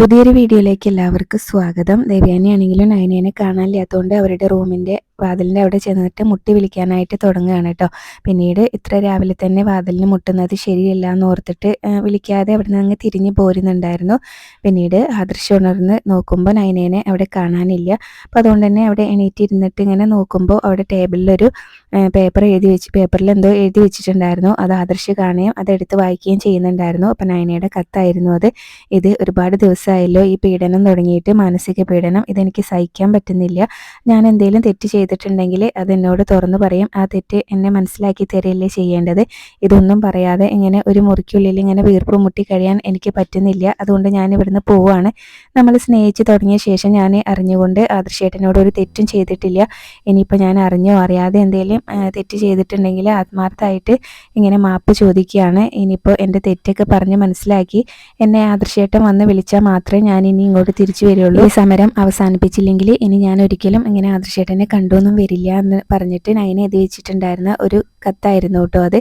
പുതിയൊരു വീഡിയോയിലേക്ക് എല്ലാവർക്കും സ്വാഗതം. ദേവയാനിയാണെങ്കിലും നയനേനെ കാണാനില്ലാത്തതുകൊണ്ട് അവരുടെ റൂമിന്റെ വാതിലിന്റെ അവിടെ ചെന്നിട്ട് മുട്ടി വിളിക്കാനായിട്ട് തുടങ്ങുകയാണ് കേട്ടോ. പിന്നീട് ഇത്ര രാവിലെ തന്നെ വാതിലിന് മുട്ടുന്നത് ശരിയല്ല എന്ന് ഓർത്തിട്ട് വിളിക്കാതെ അവിടെ നിന്ന് അങ്ങ് തിരിഞ്ഞ് പോരുന്നുണ്ടായിരുന്നു. പിന്നീട് ആദർശം ഉണർന്ന് നോക്കുമ്പോൾ നയനേനെ അവിടെ കാണാനില്ല. അപ്പോൾ അതുകൊണ്ട് തന്നെ അവിടെ എണീറ്റിരുന്നിട്ട് ഇങ്ങനെ നോക്കുമ്പോൾ അവിടെ ടേബിളിലൊരു പേപ്പർ എഴുതി വെച്ച് പേപ്പറിൽ എന്തോ എഴുതി വെച്ചിട്ടുണ്ടായിരുന്നു. അത് ആദർശ് കാണുകയും അതെടുത്ത് വായിക്കുകയും ചെയ്യുന്നുണ്ടായിരുന്നു. അപ്പം നയനയുടെ കത്തായിരുന്നു അത്. ഇത് ഒരുപാട് ദിവസമായല്ലോ ഈ പീഡനം തുടങ്ങിയിട്ട് മാനസിക പീഡനം. ഇതെനിക്ക് സഹിക്കാൻ പറ്റുന്നില്ല. ഞാൻ എന്തെങ്കിലും തെറ്റ് ചെയ്തിട്ടുണ്ടെങ്കിൽ അത് എന്നോട് തുറന്നു പറയും ആ തെറ്റ് എന്നെ മനസ്സിലാക്കി തരികയല്ലേ ചെയ്യേണ്ടത്? ഇതൊന്നും പറയാതെ ഇങ്ങനെ ഒരു മുറിക്കുള്ളിൽ ഇങ്ങനെ വീർപ്പ് മുട്ടി കഴിയാൻ എനിക്ക് പറ്റുന്നില്ല. അതുകൊണ്ട് ഞാൻ ഇവിടുന്ന് പോവുകയാണ് നമ്മൾ സ്നേഹിച്ച് തുടങ്ങിയ ശേഷം ഞാൻ അറിഞ്ഞുകൊണ്ട് ആദർശേട്ടനോട് ഒരു തെറ്റും ചെയ്തിട്ടില്ല. ഇനിയിപ്പോൾ ഞാൻ അറിഞ്ഞോ അറിയാതെ എന്തെങ്കിലും തെറ്റ് ചെയ്തിട്ടുണ്ടെങ്കിൽ ആത്മാർത്ഥമായിട്ട് ഇങ്ങനെ മാപ്പ് ചോദിക്കുകയാണ്. ഇനിയിപ്പോൾ എന്റെ തെറ്റൊക്കെ പറഞ്ഞ് മനസ്സിലാക്കി എന്നെ ആദർശേട്ടം വന്ന് വിളിച്ചാൽ മാത്രമേ ഞാൻ ഇനി ഇങ്ങോട്ട് തിരിച്ചു വരികയുള്ളൂ. ഈ സമരം അവസാനിപ്പിച്ചില്ലെങ്കിൽ ഇനി ഞാൻ ഒരിക്കലും ഇങ്ങനെ ആദർശേട്ടനെ കണ്ടുവന്നും വരില്ല എന്ന് പറഞ്ഞിട്ട് നയന എഴുതി വെച്ചിട്ടുണ്ടായിരുന്ന ഒരു കത്തായിരുന്നു കേട്ടോ അത്.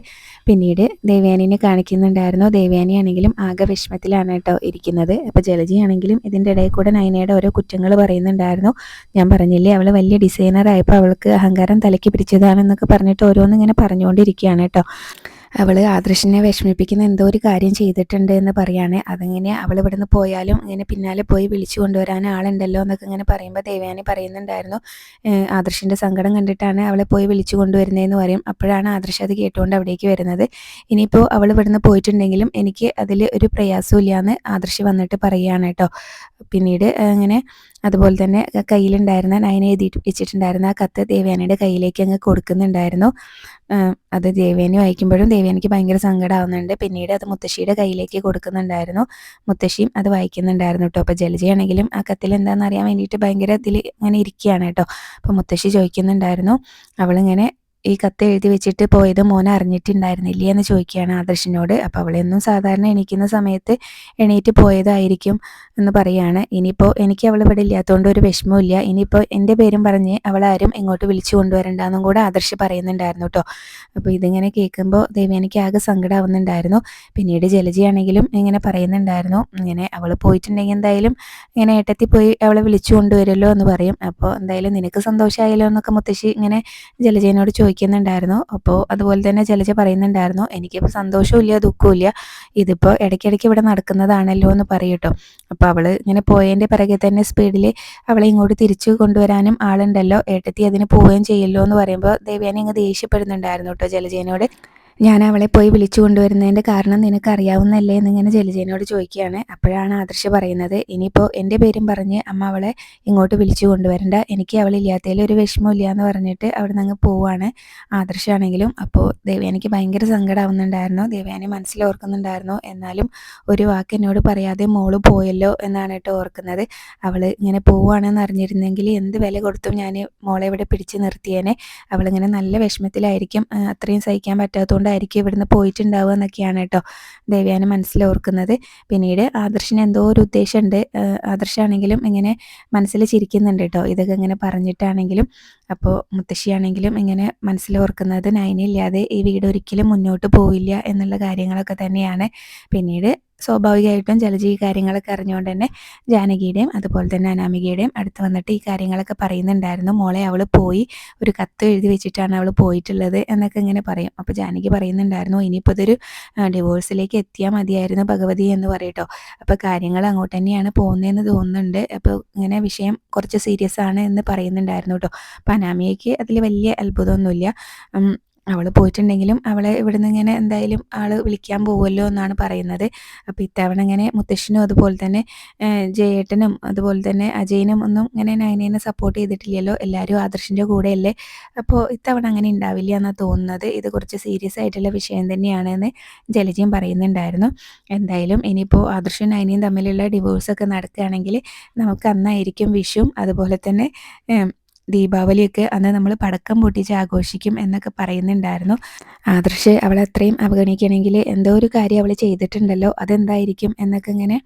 പിന്നീട് ദേവയാനിനെ കാണിക്കുന്നുണ്ടായിരുന്നു. ദേവയാനി ആണെങ്കിലും ആകെ വിഷമത്തിലാണ് കേട്ടോ ഇരിക്കുന്നത്. അപ്പോൾ ജലജി ആണെങ്കിലും ഇതിന്റെ ഇടയിൽ കൂടെ നയനയുടെ ഓരോ കുറ്റങ്ങൾ പറയുന്നുണ്ടായിരുന്നു. ഞാൻ പറഞ്ഞില്ലേ അവൾ വലിയ ഡിസൈനർ ആയപ്പോൾ അവൾക്ക് അഹങ്കാരം തലയ്ക്ക് പിടിച്ചതാണെന്നൊക്കെ പറഞ്ഞിട്ട് ഓരോന്നിങ്ങനെ പറഞ്ഞുകൊണ്ടിരിക്കുകയാണ് കേട്ടോ. അവൾ ആദർശിനെ വിഷമിപ്പിക്കുന്ന എന്തോ ഒരു കാര്യം ചെയ്തിട്ടുണ്ട് എന്ന് പറയാണ്. അതങ്ങനെ അവൾ ഇവിടുന്ന് പോയാലും ഇങ്ങനെ പിന്നാലെ പോയി വിളിച്ചു കൊണ്ടുവരാൻ ആളുണ്ടല്ലോ എന്നൊക്കെ ഇങ്ങനെ പറയുമ്പോൾ ദേവയാനി പറയുന്നുണ്ടായിരുന്നു. ആദർശിന്റെ സങ്കടം കണ്ടിട്ടാണ് അവളെ പോയി വിളിച്ചു കൊണ്ടുവരുന്നതെന്ന് പറയും. അപ്പോഴാണ് ആദർശ് അത് കേട്ടുകൊണ്ട് അവിടേക്ക് വരുന്നത്. ഇനിയിപ്പോൾ അവൾ ഇവിടുന്ന് പോയിട്ടുണ്ടെങ്കിലും എനിക്ക് അതിൽ ഒരു പ്രയാസവും ഇല്ലയെന്ന് ആദർശ് വന്നിട്ട് പറയുകയാണ് കേട്ടോ. പിന്നീട് അങ്ങനെ അതുപോലെ തന്നെ കയ്യിലുണ്ടായിരുന്ന നയന എഴുതി വെച്ചിട്ടുണ്ടായിരുന്ന ആ കത്ത് ദേവയാനിയുടെ കയ്യിലേക്ക് അങ്ങ് കൊടുക്കുന്നുണ്ടായിരുന്നു. അത് ദേവേനി വായിക്കുമ്പോഴും ദേവേനിക്ക് ഭയങ്കര സങ്കടമാവുന്നുണ്ട് പിന്നീട് അത് മുത്തശ്ശിയുടെ കയ്യിലേക്ക് കൊടുക്കുന്നുണ്ടായിരുന്നു. മുത്തശ്ശിയും അത് വായിക്കുന്നുണ്ടായിരുന്നു കേട്ടോ. അപ്പോൾ ജലജയാണെങ്കിലും ആ കത്തിൽ എന്താണെന്ന് അറിയാൻ വേണ്ടിയിട്ട് ഭയങ്കര ഇതിൽ ഇങ്ങനെ ഇരിക്കുകയാണ് കേട്ടോ. അപ്പോൾ മുത്തശ്ശി ചോദിക്കുന്നുണ്ടായിരുന്നു. അവളിങ്ങനെ ഈ കത്ത് എഴുതി വെച്ചിട്ട് പോയത് മോൻ അറിഞ്ഞിട്ടുണ്ടായിരുന്നില്ലേ എന്ന് ചോദിക്കുകയാണ് ആദർശിനോട്. അപ്പോൾ അവളെന്നും സാധാരണ എണീക്കുന്ന സമയത്ത് എണീറ്റ് പോയതായിരിക്കും എന്ന് പറയുകയാണ് ഇനിയിപ്പോൾ എനിക്ക് അവൾ ഇവിടെ ഇല്ലാത്തതുകൊണ്ട് ഒരു വിഷമമില്ല ഇനിയിപ്പോൾ എന്റെ പേരും പറഞ്ഞ് അവളാരും ഇങ്ങോട്ട് വിളിച്ചു കൊണ്ടുവരണ്ടെന്നും കൂടെ ആദർശ് പറയുന്നുണ്ടായിരുന്നു കേട്ടോ. അപ്പോൾ ഇതിങ്ങനെ കേൾക്കുമ്പോൾ ദേവി എനിക്ക് ആകെ സങ്കടമാവുന്നുണ്ടായിരുന്നു പിന്നീട് ജലജിയാണെങ്കിലും ഇങ്ങനെ പറയുന്നുണ്ടായിരുന്നു. ഇങ്ങനെ അവൾ പോയിട്ടുണ്ടെങ്കിൽ എന്തായാലും ഇങ്ങനെ ഏട്ടത്തി പോയി അവളെ വിളിച്ചു കൊണ്ടുവരുമല്ലോ എന്ന് പറയും. അപ്പോൾ എന്തായാലും നിനക്ക് സന്തോഷമായല്ലോ എന്നൊക്കെ മുത്തശ്ശി ഇങ്ങനെ ജലജയനോട് ചോദിക്കുന്നുണ്ടായിരുന്നു. അപ്പോൾ അതുപോലെ തന്നെ ജലജ പറയുന്നുണ്ടായിരുന്നു എനിക്കിപ്പോൾ സന്തോഷവും ദുഃഖവും ഇതിപ്പോൾ ഇടയ്ക്കിടയ്ക്ക് ഇവിടെ നടക്കുന്നതാണല്ലോ എന്ന് പറയട്ടോ അപ്പോൾ അവൾ ഇങ്ങനെ പോയതിന്റെ പിറകെ തന്നെ സ്പീഡിൽ അവളെ ഇങ്ങോട്ട് തിരിച്ചു കൊണ്ടുവരാനും ആളുണ്ടല്ലോ. ഏട്ടത്തി അതിന് പോവുകയും ചെയ്യല്ലോ എന്ന് പറയുമ്പോൾ ദേവ്യാനി അങ്ങ് ദേഷ്യപ്പെടുന്നുണ്ടായിരുന്നു കേട്ടോ ജലജയനോട് ഞാൻ അവളെ പോയി വിളിച്ചു കൊണ്ടുവരുന്നതിന്റെ കാരണം നിനക്ക് അറിയാവുന്നല്ലേ എന്നിങ്ങനെ ജലജേനോട് ചോദിക്കുകയാണ്. അപ്പോഴാണ് ആദർശ പറയുന്നത് ഇനിയിപ്പോൾ എന്റെ പേരും പറഞ്ഞ് അമ്മ അവളെ ഇങ്ങോട്ട് വിളിച്ചു കൊണ്ടുവരണ്ട. എനിക്ക് അവളില്ലാത്തതിൽ ഒരു വിഷമമില്ല എന്ന് പറഞ്ഞിട്ട് അവിടെ നിന്ന് അങ്ങ് പോവാണ് ആദർശമാണെങ്കിലും അപ്പോൾ ദേവയാനിക്ക് ഭയങ്കര സങ്കടമാവുന്നുണ്ടായിരുന്നു ദേവയാനി മനസ്സിലോർക്കുന്നുണ്ടായിരുന്നു എന്നാലും ഒരു വാക്ക് എന്നോട് പറയാതെ മോൾ പോയല്ലോ എന്നാണ് കേട്ടോ ഓർക്കുന്നത്. അവൾ ഇങ്ങനെ പോവുകയാണെന്ന് അറിഞ്ഞിരുന്നെങ്കിൽ എന്ത് വില കൊടുത്തും ഞാൻ മോളെ ഇവിടെ പിടിച്ചു നിർത്തിയേനെ. അവളിങ്ങനെ നല്ല വിഷമത്തിലായിരിക്കും. അത്രയും സഹിക്കാൻ പറ്റാത്തതുകൊണ്ട് അതുകൊണ്ടായിരിക്കും ഇവിടുന്ന് പോയിട്ടുണ്ടാവുക എന്നൊക്കെയാണ് കേട്ടോ ദേവ്യാന മനസ്സിലോർക്കുന്നത് പിന്നീട് ആദർശിന് എന്തോ ഒരു ഉദ്ദേശമുണ്ട്. ആദർശാണെങ്കിലും ഇങ്ങനെ മനസ്സിൽ ചിരിക്കുന്നുണ്ട് കേട്ടോ. ഇതൊക്കെ ഇങ്ങനെ പറഞ്ഞിട്ടാണെങ്കിലും അപ്പോൾ മുത്തശ്ശിയാണെങ്കിലും ഇങ്ങനെ മനസ്സിലോർക്കുന്നത് നയനില്ലാതെ ഈ വീട് ഒരിക്കലും മുന്നോട്ട് പോവില്ല എന്നുള്ള കാര്യങ്ങളൊക്കെ തന്നെയാണ്. പിന്നീട് സ്വാഭാവികമായിട്ടും ജലജി ഈ കാര്യങ്ങളൊക്കെ അറിഞ്ഞുകൊണ്ട് തന്നെ ജാനകിയുടെയും അതുപോലെ തന്നെ അനാമികയുടെയും അടുത്ത് വന്നിട്ട് ഈ കാര്യങ്ങളൊക്കെ പറയുന്നുണ്ടായിരുന്നു. മോളെ അവൾ പോയി. ഒരു കത്ത് എഴുതി വെച്ചിട്ടാണ് അവൾ പോയിട്ടുള്ളത് എന്നൊക്കെ ഇങ്ങനെ പറയും. അപ്പോൾ ജാനകി പറയുന്നുണ്ടായിരുന്നു ഇനിയിപ്പോൾ ഇതൊരു ഡിവോഴ്സിലേക്ക് എത്തിയാൽ മതിയായിരുന്നു ഭഗവതി എന്ന് പറയട്ടോ. അപ്പോൾ കാര്യങ്ങൾ അങ്ങോട്ട് തന്നെയാണ് പോകുന്നതെന്ന് തോന്നുന്നുണ്ട്. അപ്പോൾ ഇങ്ങനെ വിഷയം കുറച്ച് സീരിയസ് ആണ് എന്ന് പറയുന്നുണ്ടായിരുന്നു കേട്ടോ അപ്പോൾ അനാമിയയ്ക്ക് അതിൽ വലിയ അത്ഭുതമൊന്നുമില്ല. അവൾ പോയിട്ടുണ്ടെങ്കിലും അവളെ ഇവിടുന്ന് ഇങ്ങനെ എന്തായാലും ആൾ വിളിക്കാൻ പോകുമല്ലോ എന്നാണ് പറയുന്നത്. അപ്പോൾ ഇത്തവണ ഇങ്ങനെ മുത്തശ്ശനും അതുപോലെ തന്നെ ജയേട്ടനും അതുപോലെ തന്നെ അജയനും ഒന്നും ഇങ്ങനെ നയനേനെ സപ്പോർട്ട് ചെയ്തിട്ടില്ലല്ലോ. എല്ലാവരും ആദർശിന്റെ കൂടെയല്ലേ? അപ്പോൾ ഇത്തവണ അങ്ങനെ ഉണ്ടാവില്ല എന്നാണ് തോന്നുന്നത്. ഇത് കുറച്ച് സീരിയസ് ആയിട്ടുള്ള വിഷയം തന്നെയാണെന്ന് ജലജയും പറയുന്നുണ്ടായിരുന്നു. എന്തായാലും ഇനിയിപ്പോൾ ആദർശും നയനയും തമ്മിലുള്ള ഡിവോഴ്സൊക്കെ നടക്കുകയാണെങ്കിൽ നമുക്ക് അന്നായിരിക്കും വിഷും. അതുപോലെ തന്നെ ദീപാവലിയൊക്കെ അന്ന് നമ്മൾ പടക്കം പൊട്ടിച്ച് ആഘോഷിക്കും എന്നൊക്കെ പറയുന്നുണ്ടായിരുന്നു. ആദർശ് അവളെ അത്രയും അവഗണിക്കണമെങ്കിൽ എന്തോ ഒരു കാര്യം അവൾ ചെയ്തിട്ടുണ്ടല്ലോ അതെന്തായിരിക്കും എന്നൊക്കെ ഇങ്ങനെ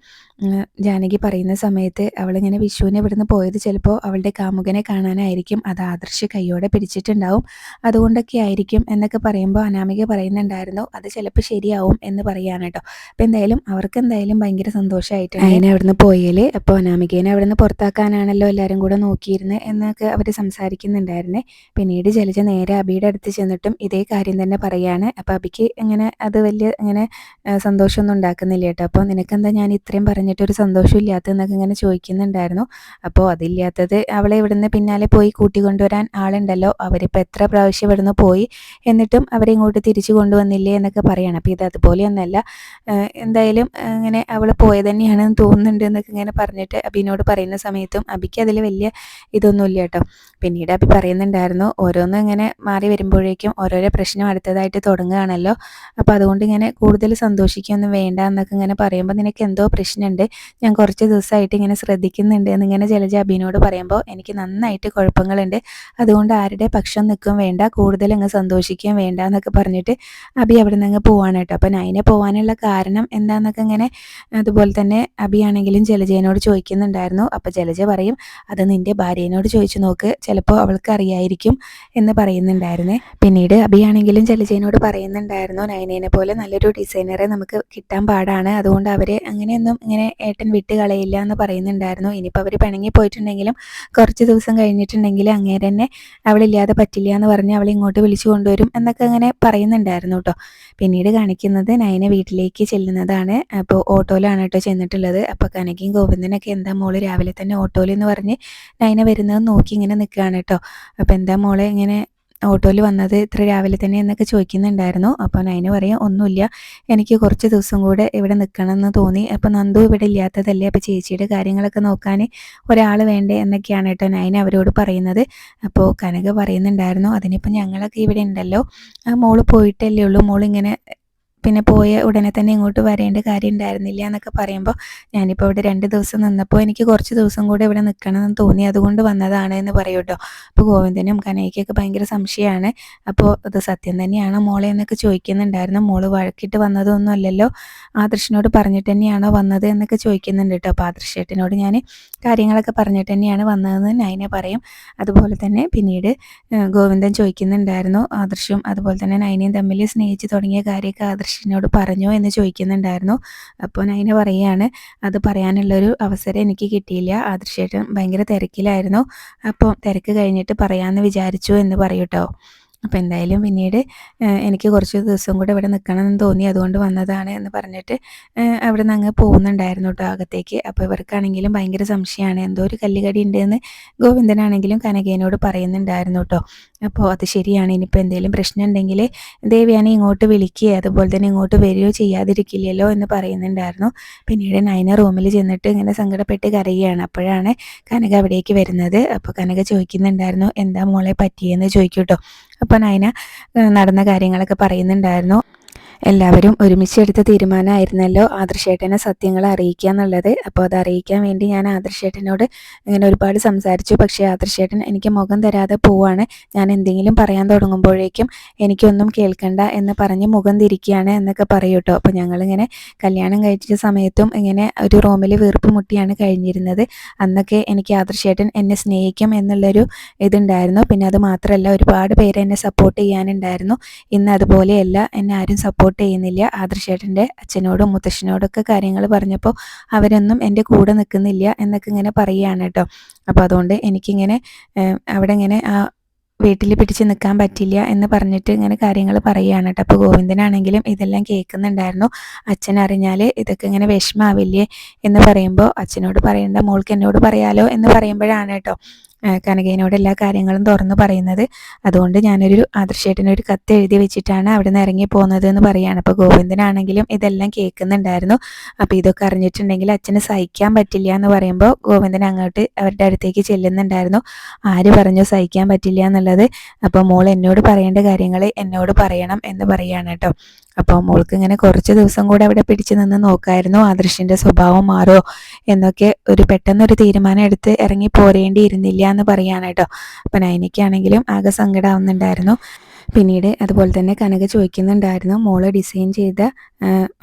ജാനകി പറയുന്ന സമയത്ത് അവളിങ്ങനെ വിഷുവിനെ ഇവിടുന്ന് പോയത് ചിലപ്പോൾ അവളുടെ കാമുകനെ കാണാനായിരിക്കും. അത് ആദർശ് കൈയോടെ പിടിച്ചിട്ടുണ്ടാവും. അതുകൊണ്ടൊക്കെ ആയിരിക്കും എന്നൊക്കെ പറയുമ്പോൾ അനാമിക പറയുന്നുണ്ടായിരുന്നു. അത് ചിലപ്പോൾ ശരിയാവും എന്ന് പറയാൻ കേട്ടോ. അപ്പം എന്തായാലും അവർക്ക് എന്തായാലും ഭയങ്കര സന്തോഷമായിട്ട് അതിനെ അവിടുന്ന് പോയാൽ അപ്പോൾ അനാമികേനെ അവിടുന്ന് പുറത്താക്കാനാണല്ലോ എല്ലാവരും കൂടെ നോക്കിയിരുന്നത് എന്നൊക്കെ അവർ സംസാരിക്കുന്നുണ്ടായിരുന്നേ. പിന്നീട് ജലജ നേരെ അബിയുടെ അടുത്ത് ചെന്നിട്ടും ഇതേ കാര്യം തന്നെ പറയാണ്. അപ്പോൾ അബിക്ക് ഇങ്ങനെ അത് വലിയ ഇങ്ങനെ സന്തോഷമൊന്നും ഉണ്ടാക്കുന്നില്ല കേട്ടോ. അപ്പോൾ നിനക്കെന്താ ഞാൻ ഇത്രയും പറഞ്ഞിട്ടൊരു സന്തോഷം ഇല്ലാത്തതെന്നൊക്കെ ഇങ്ങനെ ചോദിക്കുന്നുണ്ടായിരുന്നു. അപ്പോൾ അതില്ലാത്തത് അവളെ ഇവിടുന്ന് പിന്നാലെ പോയി കൂട്ടിക്കൊണ്ടുവരാൻ ആളുണ്ടല്ലോ. അവരിപ്പോൾ എത്ര പ്രാവശ്യം ഇവിടുന്ന് പോയി എന്നിട്ടും അവരെ ഇങ്ങോട്ട് തിരിച്ചു കൊണ്ടുവന്നില്ലേ എന്നൊക്കെ പറയണം. അപ്പോൾ ഇത് അതുപോലെയൊന്നല്ല എന്തായാലും ഇങ്ങനെ അവൾ പോയത് തന്നെയാണെന്ന് തോന്നുന്നുണ്ട് എന്നൊക്കെ ഇങ്ങനെ പറഞ്ഞിട്ട് അബിനോട് പറയുന്ന സമയത്തും അബിക്ക് അതിൽ വലിയ ഇതൊന്നുമില്ല കേട്ടോ. പിന്നീട് അബി പറയുന്നുണ്ടായിരുന്നു ഓരോന്നും ഇങ്ങനെ മാറി വരുമ്പോഴേക്കും ഓരോരോ പ്രശ്നം അടുത്തതായിട്ട് തുടങ്ങുകയാണല്ലോ. അപ്പോൾ അതുകൊണ്ട് ഇങ്ങനെ കൂടുതൽ സന്തോഷിക്കുകയൊന്നും വേണ്ട എന്നൊക്കെ ഇങ്ങനെ പറയുമ്പോൾ നിനക്ക് എന്തോ പ്രശ്നമുണ്ട് ഞാൻ കുറച്ച് ദിവസമായിട്ട് ഇങ്ങനെ ശ്രദ്ധിക്കുന്നുണ്ട് എന്നിങ്ങനെ ജലജ അബിനോട് പറയുമ്പോൾ എനിക്ക് നന്നായിട്ട് കുഴപ്പങ്ങളുണ്ട് അതുകൊണ്ട് ആരുടെ പക്ഷം നിൽക്കും വേണ്ട കൂടുതൽ അങ്ങ് സന്തോഷിക്കുകയും വേണ്ട എന്നൊക്കെ പറഞ്ഞിട്ട് അബി അവിടെ നിന്ന് അങ്ങ് പോവാണ് കേട്ടോ. അപ്പം നൈനെ പോകാനുള്ള കാരണം എന്താണെന്നൊക്കെ ഇങ്ങനെ അതുപോലെ തന്നെ അബി ആണെങ്കിലും ജലജയനോട് ചോദിക്കുന്നുണ്ടായിരുന്നു. അപ്പം ജലജ പറയും അത് നിന്റെ ഭാര്യേനോട് ചോദിച്ചു നോക്ക് ചിലപ്പോൾ അവൾക്ക് അറിയായിരിക്കും എന്ന് പറയുന്നുണ്ടായിരുന്നേ. പിന്നീട് അബിയാണെങ്കിലും ചലിജയനോട് പറയുന്നുണ്ടായിരുന്നു നയനേനെ പോലെ നല്ലൊരു ഡിസൈനറെ നമുക്ക് കിട്ടാൻ പാടാണ്. അതുകൊണ്ട് അവരെ അങ്ങനെയൊന്നും ഇങ്ങനെ ഏട്ടൻ വിട്ട് കളയില്ല എന്ന് പറയുന്നുണ്ടായിരുന്നു. ഇനിയിപ്പോൾ അവർ പിണങ്ങി പോയിട്ടുണ്ടെങ്കിലും കുറച്ച് ദിവസം കഴിഞ്ഞിട്ടുണ്ടെങ്കിൽ അങ്ങേരെ തന്നെ അവളില്ലാതെ പറ്റില്ല എന്ന് പറഞ്ഞ് അവളെ ഇങ്ങോട്ട് വിളിച്ചു കൊണ്ടുവരും എന്നൊക്കെ അങ്ങനെ പറയുന്നുണ്ടായിരുന്നു കേട്ടോ. പിന്നീട് കാണിക്കുന്നത് നയനെ വീട്ടിലേക്ക് ചെല്ലുന്നതാണ്. അപ്പോൾ ഓട്ടോയിലാണ് കേട്ടോ ചെന്നിട്ടുള്ളത്. അപ്പോൾ കനകയും ഗോവിന്ദനൊക്കെ എന്താ മോൾ രാവിലെ തന്നെ ഓട്ടോയിൽ എന്ന് പറഞ്ഞ് നയന വരുന്നത് നോക്കി ഇങ്ങനെ നിൽക്കുകയാണ് കേട്ടോ അപ്പോൾ എന്താ മോളെ ഇങ്ങനെ ഓട്ടോയിൽ വന്നത് ഇത്ര രാവിലെ തന്നെ എന്നൊക്കെ ചോദിക്കുന്നുണ്ടായിരുന്നു. അപ്പോൾ അതിന് പറയും ഒന്നുമില്ല. എനിക്ക് കുറച്ച് ദിവസം കൂടെ ഇവിടെ നിൽക്കണം എന്ന് തോന്നി. അപ്പോൾ നന്ദു ഇവിടെ ഇല്ലാത്തതല്ലേ. അപ്പോൾ ചേച്ചിയുടെ കാര്യങ്ങളൊക്കെ നോക്കാൻ ഒരാൾ വേണ്ടേ എന്നൊക്കെയാണ് കേട്ടോ നയന അവരോട് പറയുന്നത്. അപ്പോൾ കനക പറയുന്നുണ്ടായിരുന്നു അതിനിപ്പോൾ ഞങ്ങളൊക്കെ ഇവിടെ ഉണ്ടല്ലോ. മോൾ പോയിട്ടല്ലേ ഉള്ളൂ. മോളിങ്ങനെ പിന്നെ പോയ ഉടനെ തന്നെ ഇങ്ങോട്ട് വരേണ്ട കാര്യം ഉണ്ടായിരുന്നില്ല എന്നൊക്കെ പറയുമ്പോൾ ഞാനിപ്പോൾ ഇവിടെ രണ്ട് ദിവസം നിന്നപ്പോൾ എനിക്ക് കുറച്ച് ദിവസം കൂടെ ഇവിടെ നിൽക്കണമെന്ന് തോന്നി. അതുകൊണ്ട് വന്നതാണ് എന്ന് പറയും കേട്ടോ. അപ്പോൾ ഗോവിന്ദനും കനയ്ക്കൊക്കെ ഭയങ്കര സംശയമാണ്. അപ്പോൾ അത് സത്യം തന്നെയാണ് മോളെ എന്നൊക്കെ ചോദിക്കുന്നുണ്ടായിരുന്നു. മോൾ വഴക്കിട്ട് വന്നതൊന്നും അല്ലല്ലോ. ആദർശനോട് പറഞ്ഞിട്ട് തന്നെയാണോ വന്നത് എന്നൊക്കെ ചോദിക്കുന്നുണ്ട് കേട്ടോ. അപ്പോൾ ആദർശേട്ടനോട് ഞാൻ കാര്യങ്ങളൊക്കെ പറഞ്ഞിട്ട് തന്നെയാണ് വന്നതെന്ന് നൈനെ പറയും. അതുപോലെ തന്നെ പിന്നീട് ഗോവിന്ദൻ ചോദിക്കുന്നുണ്ടായിരുന്നു. ആദർശവും അതുപോലെ തന്നെ നൈനയും തമ്മിൽ സ്നേഹിച്ച് തുടങ്ങിയ കാര്യമൊക്കെ ആദർശ എന്നോട് പറഞ്ഞോ എന്ന് ചോദിക്കുന്നുണ്ടായിരുന്നു. അപ്പോൾ നൈന പറയുകയാണ്. അത് പറയാനുള്ളൊരു അവസരം എനിക്ക് കിട്ടിയില്ല. ആദർശേട്ടൻ ഭയങ്കര തിരക്കിലായിരുന്നു. അപ്പോൾ തിരക്ക് കഴിഞ്ഞിട്ട് പറയാമെന്ന് വിചാരിച്ചു എന്ന് പറയൂട്ടോ അപ്പോൾ എന്തായാലും പിന്നീട് എനിക്ക് കുറച്ച് ദിവസം കൂടെ ഇവിടെ നിൽക്കണമെന്ന് തോന്നി. അതുകൊണ്ട് വന്നതാണ് എന്ന് പറഞ്ഞിട്ട് അവിടെ നിന്ന് അങ്ങ് പോകുന്നുണ്ടായിരുന്നു കേട്ടോ അകത്തേക്ക്. അപ്പോൾ ഇവർക്കാണെങ്കിലും ഭയങ്കര സംശയമാണ്. എന്തോ ഒരു കല്ലുകടി ഉണ്ടെന്ന് ഗോവിന്ദനാണെങ്കിലും കനകേനോട് പറയുന്നുണ്ടായിരുന്നു കേട്ടോ അപ്പോൾ അത് ശരിയാണ്. ഇനിയിപ്പോൾ എന്തെങ്കിലും പ്രശ്നം ഉണ്ടെങ്കിൽ ദേവിയാനെ ഇങ്ങോട്ട് വിളിക്കുകയോ അതുപോലെ തന്നെ ഇങ്ങോട്ട് വരികയോ ചെയ്യാതിരിക്കില്ലല്ലോ എന്ന് പറയുന്നുണ്ടായിരുന്നു. പിന്നീട് നയന റൂമിൽ ചെന്നിട്ട് ഇങ്ങനെ സങ്കടപ്പെട്ട് കരയുകയാണ്. അപ്പോഴാണ് കനക അവിടേക്ക് വരുന്നത്. അപ്പോൾ കനക ചോദിക്കുന്നുണ്ടായിരുന്നു എന്താ മോളെ പറ്റിയെന്ന് ചോദിക്കൂട്ടോ അപ്പോൾ നയന നടന്ന കാര്യങ്ങളൊക്കെ പറയുന്നുണ്ടായിരുന്നു. എല്ലാവരും ഒരുമിച്ചെടുത്ത തീരുമാനമായിരുന്നല്ലോ ആദർശേട്ടനെ സത്യങ്ങൾ അറിയിക്കുക എന്നുള്ളത്. അപ്പോൾ അത് അറിയിക്കാൻ വേണ്ടി ഞാൻ ആദർശേട്ടനോട് ഇങ്ങനെ ഒരുപാട് സംസാരിച്ചു. പക്ഷേ ആദർശേട്ടൻ എനിക്ക് മുഖം തരാതെ പോവാണ്. ഞാൻ എന്തെങ്കിലും പറയാൻ തുടങ്ങുമ്പോഴേക്കും എനിക്കൊന്നും കേൾക്കണ്ട എന്ന് പറഞ്ഞ് മുഖം തിരിക്കുകയാണ് എന്നൊക്കെ പറയൂട്ടോ അപ്പോൾ ഞങ്ങളിങ്ങനെ കല്യാണം കഴിച്ച സമയത്തും ഇങ്ങനെ ഒരു റൂമിൽ വീർപ്പ് മുട്ടിയാണ് കഴിഞ്ഞിരുന്നത്. അന്നൊക്കെ എനിക്ക് ആദർശേട്ടൻ എന്നെ സ്നേഹിക്കും എന്നുള്ളൊരു ഇതുണ്ടായിരുന്നു. പിന്നെ അത് മാത്രമല്ല ഒരുപാട് പേര് എന്നെ സപ്പോർട്ട് ചെയ്യാനുണ്ടായിരുന്നു. ഇന്ന് അതുപോലെയല്ല എന്നെ ആരും സപ്പോർട്ട് സപ്പോർട്ട് ചെയ്യുന്നില്ല. ആദർശേട്ടന്റെ അച്ഛനോടും മുത്തശ്ശനോടൊക്കെ കാര്യങ്ങൾ പറഞ്ഞപ്പോൾ അവരൊന്നും എന്റെ കൂടെ നിൽക്കുന്നില്ല എന്നൊക്കെ ഇങ്ങനെ പറയുകയാണ് കേട്ടോ. അപ്പോൾ അതുകൊണ്ട് എനിക്കിങ്ങനെ അവിടെ ഇങ്ങനെ ആ വീട്ടിൽ പിടിച്ച് നിൽക്കാൻ പറ്റില്ല എന്ന് പറഞ്ഞിട്ട് ഇങ്ങനെ കാര്യങ്ങൾ പറയുകയാണ് കേട്ടോ. അപ്പോൾ ഗോവിന്ദനാണെങ്കിലും ഇതെല്ലാം കേൾക്കുന്നുണ്ടായിരുന്നു. അച്ഛൻ അറിഞ്ഞാൽ ഇതൊക്കെ ഇങ്ങനെ വിഷമാവില്ലേ എന്ന് പറയുമ്പോൾ അച്ഛനോട് പറയേണ്ട മോൾക്ക് എന്നോട് പറയാലോ എന്ന് പറയുമ്പോഴാണ് കേട്ടോ. കനകേനോട് എല്ലാ കാര്യങ്ങളും തുറന്നു പറയുന്നത്. അതുകൊണ്ട് ഞാനൊരു ആദർശേട്ടനൊരു കത്ത് എഴുതി വെച്ചിട്ടാണ് അവിടെ നിന്ന് ഇറങ്ങി പോകുന്നത് എന്ന് പറയുകയാണ് അപ്പോൾ ഗോവിന്ദനാണെങ്കിലും ഇതെല്ലാം കേൾക്കുന്നുണ്ടായിരുന്നു. അപ്പോൾ ഇതൊക്കെ അറിഞ്ഞിട്ടുണ്ടെങ്കിൽ അച്ഛന് സഹിക്കാൻ പറ്റില്ല എന്ന് പറയുമ്പോൾ ഗോവിന്ദൻ അങ്ങോട്ട് അവരുടെ അടുത്തേക്ക് ചെല്ലുന്നുണ്ടായിരുന്നു. ആര് പറഞ്ഞു സഹിക്കാൻ പറ്റില്ല എന്നുള്ളത്? അപ്പോൾ മോൾ എന്നോട് പറയേണ്ട കാര്യങ്ങൾ എന്നോട് പറയണം എന്ന് പറയുകയാണ് കേട്ടോ. അപ്പോൾ മോൾക്ക് ഇങ്ങനെ കുറച്ച് ദിവസം കൂടെ അവിടെ പിടിച്ചു നിന്ന് നോക്കായിരുന്നു. ആദർശിന്റെ സ്വഭാവം മാറോ എന്നൊക്കെ ഒരു പെട്ടെന്നൊരു തീരുമാനം എടുത്ത് ഇറങ്ങി പോരേണ്ടിയിരുന്നില്ല എന്ന് പറയാണ് കേട്ടോ അപ്പം നൈനയ്ക്കാണെങ്കിലും ആകെ സങ്കടമാവുന്നുണ്ടായിരുന്നു പിന്നീട് അതുപോലെ തന്നെ കനക ചോദിക്കുന്നുണ്ടായിരുന്നു മോൾ ഡിസൈൻ ചെയ്ത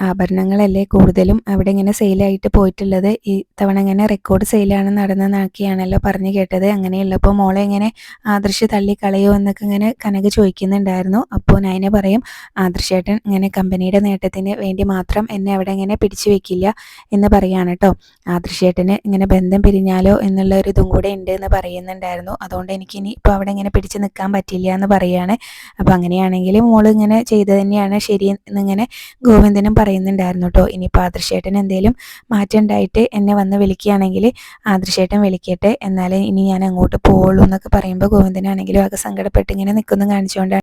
ആഭരണങ്ങളല്ലേ കൂടുതലും അവിടെ ഇങ്ങനെ സെയിലായിട്ട് പോയിട്ടുള്ളത്? ഈ തവണ ഇങ്ങനെ റെക്കോർഡ് സെയിലാണ് നടന്നതെന്നാക്കിയാണല്ലോ പറഞ്ഞു കേട്ടത്. അങ്ങനെയുള്ളപ്പോൾ മോളെ ഇങ്ങനെ ആദർശ് തള്ളിക്കളയോ എന്നൊക്കെ ഇങ്ങനെ കനക ചോദിക്കുന്നുണ്ടായിരുന്നു. അപ്പോൾ നയനെ പറയും ആദർശേട്ടൻ ഇങ്ങനെ കമ്പനിയുടെ നേട്ടത്തിന് വേണ്ടി മാത്രം എന്നെ അവിടെ ഇങ്ങനെ പിടിച്ചു വെക്കില്ല എന്ന് പറയാണ് കേട്ടോ ആദർശേട്ടന് ഇങ്ങനെ ബന്ധം പിരിഞ്ഞാലോ എന്നുള്ള ഒരു ഇതും കൂടെ ഉണ്ട് എന്ന് പറയുന്നുണ്ടായിരുന്നു. അതുകൊണ്ട് എനിക്ക് ഇനി ഇപ്പോൾ അവിടെ ഇങ്ങനെ പിടിച്ചു നിൽക്കാൻ പറ്റില്ല എന്ന് പറയുകയാണ് അപ്പോൾ അങ്ങനെയാണെങ്കിൽ മോൾ ഇങ്ങനെ ചെയ്തു തന്നെയാണ്. ശരി എന്നിങ്ങനെ ഗോവിന്ദനും പറയുന്നുണ്ടായിരുന്നു കേട്ടോ ഇനിയിപ്പോൾ ആദർശേട്ടൻ എന്തെങ്കിലും മാറ്റം ഉണ്ടായിട്ട് എന്നെ വന്ന് വിളിക്കുകയാണെങ്കിൽ ആദർശേട്ടൻ വിളിക്കട്ടെ. എന്നാലേ ഇനി ഞാൻ അങ്ങോട്ട് പോവുള്ളൂ എന്നൊക്കെ പറയുമ്പോൾ ഗോവിന്ദനാണെങ്കിലും ആകെ സങ്കടപ്പെട്ട് ഇങ്ങനെ നിൽക്കുന്നു കാണിച്ചുകൊണ്ടാണ്